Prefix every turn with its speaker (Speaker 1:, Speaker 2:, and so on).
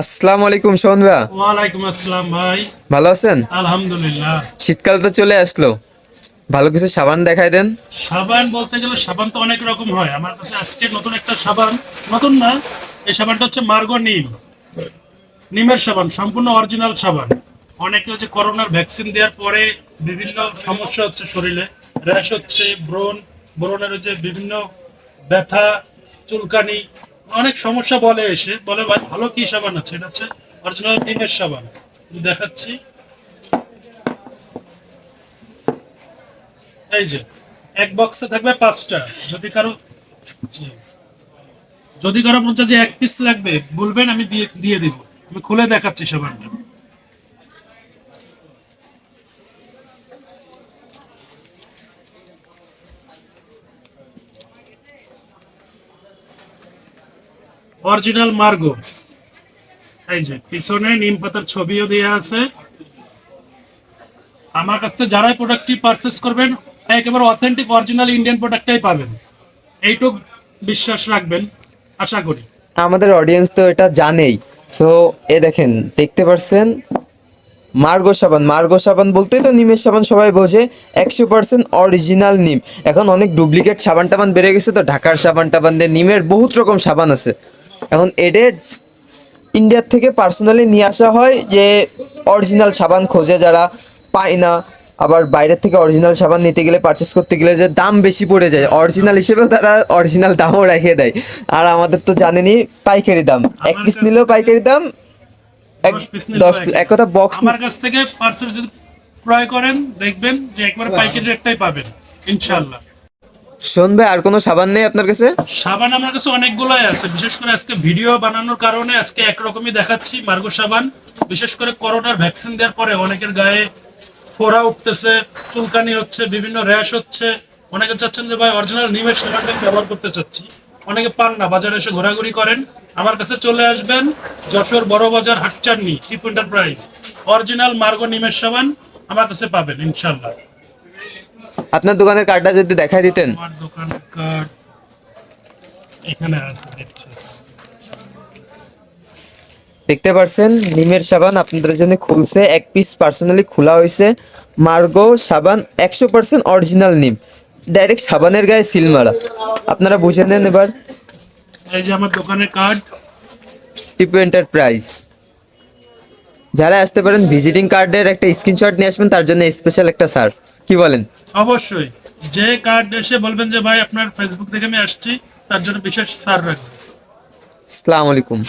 Speaker 1: আসসালামু আলাইকুম সোহন ভাইয়া
Speaker 2: ওয়ালাইকুম আসসালাম ভাই।
Speaker 1: ভালো আছেন?
Speaker 2: আলহামদুলিল্লাহ।
Speaker 1: শীতকাল তো চলে আসলো। ভালো কিছু সাবান দেখাই দেন।
Speaker 2: সাবান বলতে গেলে সাবান তো অনেক রকম হয়। আমার কাছে আজকে নতুন একটা সাবান নতুন না এই সাবানটা হচ্ছে মার্গো নিম। নিমের সাবান সম্পূর্ণ অরিজিনাল সাবান। অনেকে হচ্ছে করোনার ভ্যাকসিন দেওয়ার পরে বিভিন্ন সমস্যা হচ্ছে শরীরে। র্যাশ হচ্ছে ব্রণ ব্রণের হচ্ছে বিভিন্ন ব্যথা চুলকানি অনেক সমস্যা বলে এসে, বলে, ভাই, ভালো কি সাবান আছে? এটা হচ্ছে অরিজিনাল ডিমের সাবান। দেখাচ্ছি। এই যে, এক বক্সে থাকবে পাঁচটা। যদি কারও যদি কারও মনে যে এক পিস লাগবে, বলবেন, আমি দিয়ে দিয়ে দিব। আমি খুলে দেখাচ্ছি সাবানটা। অরিজিনাল মার্গো। এই যে, পিছনে নিম পাতার ছবিও দেওয়া আছে। আমার কাছ থেকে যারাই প্রোডাক্টটি পারচেস করবেন, একেবারে অথেন্টিক অরিজিনাল ইন্ডিয়ান প্রোডাক্টটাই পাবেন। এইটুক বিশ্বাস রাখবেন, আশা করি।
Speaker 1: আমাদের অডিয়েন্স তো এটা জানেই। সো এ দেখেন, দেখতে পারছেন? মার্গো সাবান মার্গো সাবান বলতেই তো নিমের সাবান সবাই বোঝে, একশো পার্সেন্ট অরিজিনাল নিম। এখন অনেক ডুপ্লিকেট সাবান টাবান বেড়ে গেছে তো, ঢাকার সাবান টাবান দিয়ে নিমের বহুত রকম সাবান আছে। এখন এডে ইন্ডিয়ার থেকে পার্সোনালি নিয়ে আসা হয় যে অরিজিনাল সাবান খোঁজে যারা পায় না। আবার বাইরের থেকে অরিজিনাল সাবান নিতে গেলে পারচেস করতে গেলে যে দাম বেশি পড়ে যায়। অরিজিনাল হিসেবেও তারা অরিজিনাল দামও রেখে দেয়। আর আমাদের তো জানেনই পাইকারি দাম। এক পিস নিলেও পাইকারি দাম এক
Speaker 2: দশ।
Speaker 1: এক কথা বক্স
Speaker 2: আমার কাছ থেকে পার্সেল যদি ক্রয় করেন দেখবেন যে একবার পাইকারি রেটটাই পাবেন ইনশাল্লাহ
Speaker 1: শুনবে আর কোনো সাবান নেই আপনার কাছে?
Speaker 2: সাবান আমার কাছে অনেকগুলোই আছে। বিশেষ করে আজকে ভিডিও বানানোর কারণে আজকে একরকমই দেখাচ্ছি মার্গো সাবান। বিশেষ করে করোনার ভ্যাকসিন দেওয়ার পরে অনেকের গায়ে ফোড়া উঠতেছে, চুলকানি হচ্ছে, বিভিন্ন র্যাশ হচ্ছে। অনেকে চাচ্ছেন যে ভাই অরিজিনাল নিমের সাবানটা ব্যবহার করতে চাচ্ছি। অনেকে পান না, বাজারে এসে ঘোরাঘুরি করেন। আমার কাছে চলে আসবেন যশোর বড় বাজার হাটচাননি চিপ এন্টারপ্রাইজ অরিজিনাল মার্গো নিমের সাবান আমার কাছে পাবেন ইনশাল্লাহ
Speaker 1: আপনার দোকানের কার্ডটা যদি দেখাই দিতেন।
Speaker 2: আমার দোকান কার্ড এখানে আছে দেখছি।
Speaker 1: দেখতে পারছেন নিমের সাবান আপনাদের জন্য খুলছে এক পিস পার্সোনালি খোলা হয়েছে। মার্গো সাবান একশো পার্সেন্ট অরিজিনাল নিম। ডাইরেক্ট সাবানের গায়ে সিল মারা। আপনারা বুঝে নেন এবার।
Speaker 2: এই যে আমার দোকানের কার্ড
Speaker 1: টিপু এন্টারপ্রাইজ যারা আসতে পারেন ভিজিটিং কার্ডের একটা স্ক্রিনশট নিয়ে আসবেন তার জন্য স্পেশাল একটা স্যার কি বলেন?
Speaker 2: অবশ্যই। যে কার্ড এসে বলবেন যে ভাই আপনার ফেসবুক থেকে আমি আসছি তার জন্য বিশেষ সার রাখবেন
Speaker 1: আসসালামু আলাইকুম।